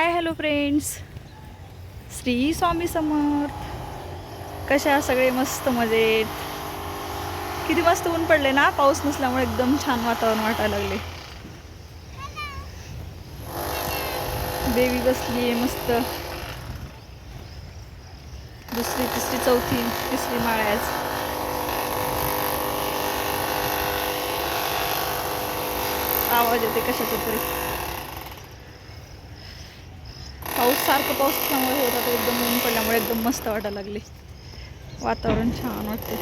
Hi hello friends Shri Swami Samarth. कशा सगळे मस्त मजेत. किती मस्त ऊन पडले ना? पाऊस नसल्यामुळे एकदम छान वातावरण वाटायला लागले देवी बसली आहे मस्त. दुसरी तिसरी चौथी तिसरी माळ्याच आवाज येते कशाचा तरी. पाऊस सारखं पाऊस असल्यामुळे होत आता एकदम ऊन पडल्यामुळे एकदम मस्त वाटायला लागले. वातावरण छान वाटते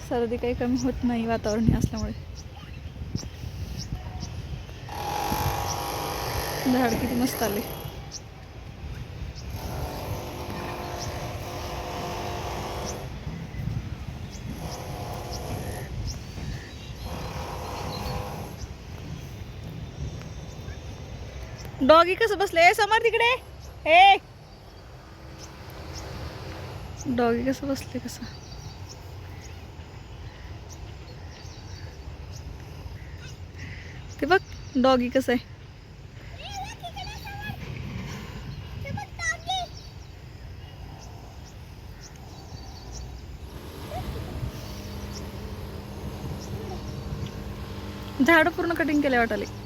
सर्दी काही कमी होत नाही वातावरण हे असल्यामुळे. झाड किती मस्त आले. डॉगी कसं बसले? समोर तिकडे. हे डॉगी कसं बसले कसं? ते बघ डॉगी कसं आहे. झाड पूर्ण कटिंग केले वाटाले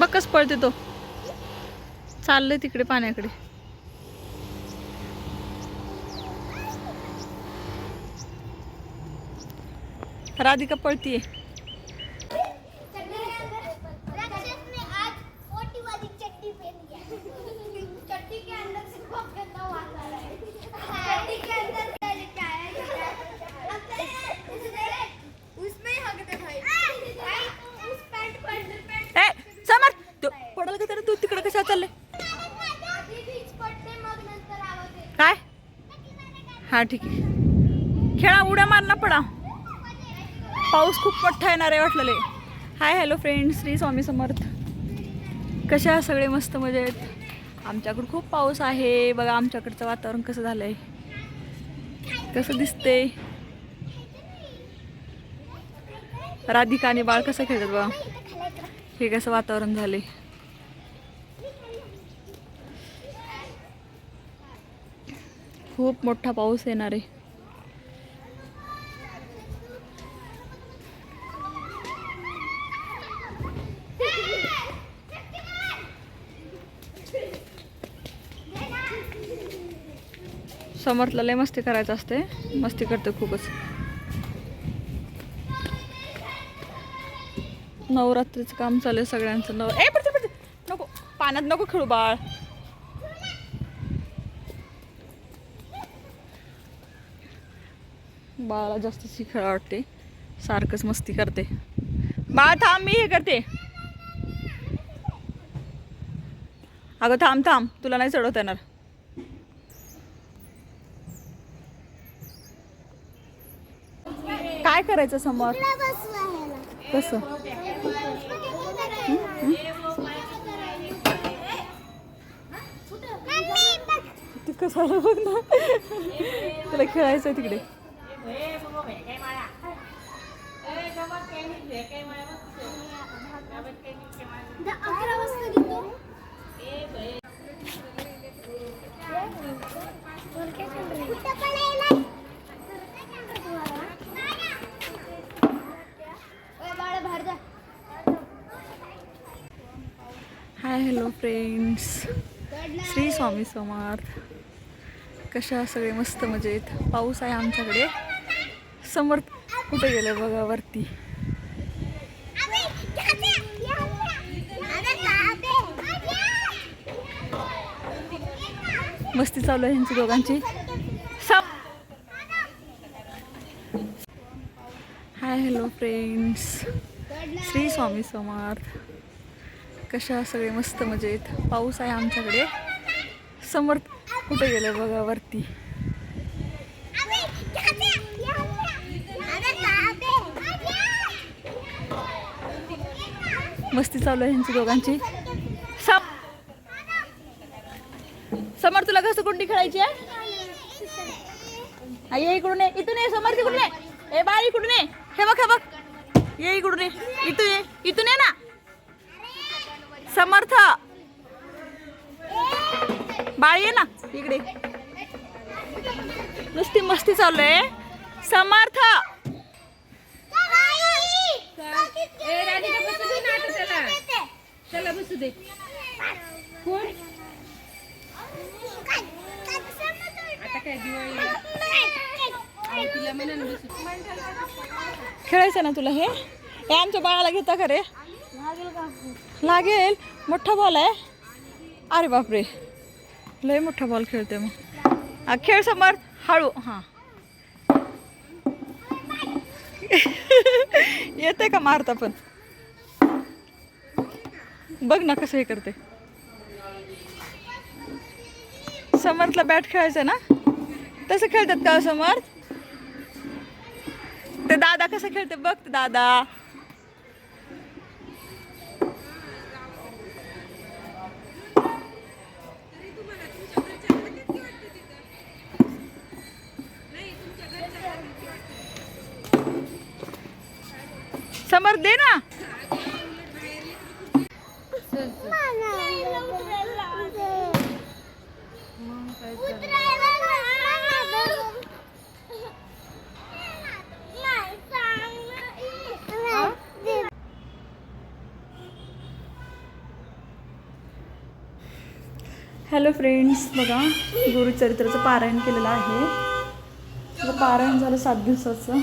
बकच पळते तो. चाललंय तिकडे पाण्याकडे. राधिका पळतीये राक्षस ने आज मोटी वाली चट्टी पहनी है चट्टी के अंदर से बहुत गंदा वास आ रहा है चट्टी के अंदर से क्या है उसमें ही हक दे भाई भाई उस पैंट पर अंदर पैंट ए समर तू पडल का तू तिकडे कशा चालले आधी बीच पडते मग नंतर आवाज येतो काय हा ठीक आहे. खेळा उड्या मारणं पडा. पाऊस खूप मोठा येणार आहे वाटलेले hi hello friend Shri Swami Samarth. कशा सगळे? मस्त मजेत. आमच्याकडं खूप पाऊस आहे. बघा आमच्याकडचं वातावरण कसं झालं आहे कसं दिसते राधिका आणि बाळ कसं खेळतात बघा. हे कसं वातावरण झाले खूप मोठा पाऊस येणार आहे. समर्थला लय मस्ती करायचं असते मस्ती करते खूपच. नवरात्रीचं काम चालू आहे सगळ्यांचं. नव ए पडते पडते. नको पाण्यात नको खेळू बाळ. बाळाला जास्त शिखायला वाटते सारखंच मस्ती करते. बाळ थांब मी हे करते. अगं थांब थांब. तुला नाही चढवता येणार. काय करायचं समोर? कसं? ते कसं बघ. ना तुला खेळायचं तिकडे. Hi hello friends Shri Swami Samarth कशा सगळे मस्त मजेत. पाऊस आहे आमच्याकडे. समर्थ कुठे गेलं बघा वरती? मस्ती चालू आहे ह्यांची दोघांची. Hi hello friends Shri Swami Samarth. कशा सगळे? मस्त मजेत. पाऊस आहे आमच्याकडे. समर्थ कुठे गेलं बघा वरती? मस्ती चालू आहे ह्यांची दोघांची. सप. समर तुला कोणती खेळायची आहे? हा, ये इकडून ये. इथून ये समर्थ तिकडून ये. ए बाळ इकडून ये. हे बघ हे बघ. ये इकडून ये. इथून ये. इथून ये ना. समर्थ. बाळ ये ना. इकडे. नुसती मस्ती चालू आहे. समर्थ ए राधिका बसू दे ना आता त्याला बसू दे. कोण? आता काय दिवाळी? तिला खेळायचं ना तुला हे? हे आमच्या बाळाला घेता का रे? लागेल. मोठा बॉल आहे. अरे बापरे. लय मोठा बॉल खेळते मग. हा, खेळ समर्थ हळू. हां. येते का मारता पण? बघ ना कसं हे करते. समर्थला बॅट खेळायचं ना? तसं खेळतात का हो समर्थ? ते दादा कसं खेळते बघ ते दादा. समर्थ दे ना. हॅलो फ्रेंड्स बघा गुरुचरित्राचं पारायण केलेलं आहे. पारायण झालं सात दिवसाचं.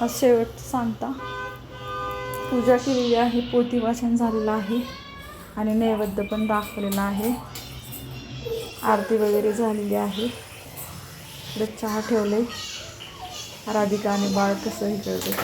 हा शेवट सांगता. पूजा केलेली आहे पोतीवाचन झालेलं आहे आणि नैवेद्य पण दाखवलेला आहे. आरती वगैरे झालेली आहे. इकडे चहा ठेवले राधिका आणि बाळ कसं हे करते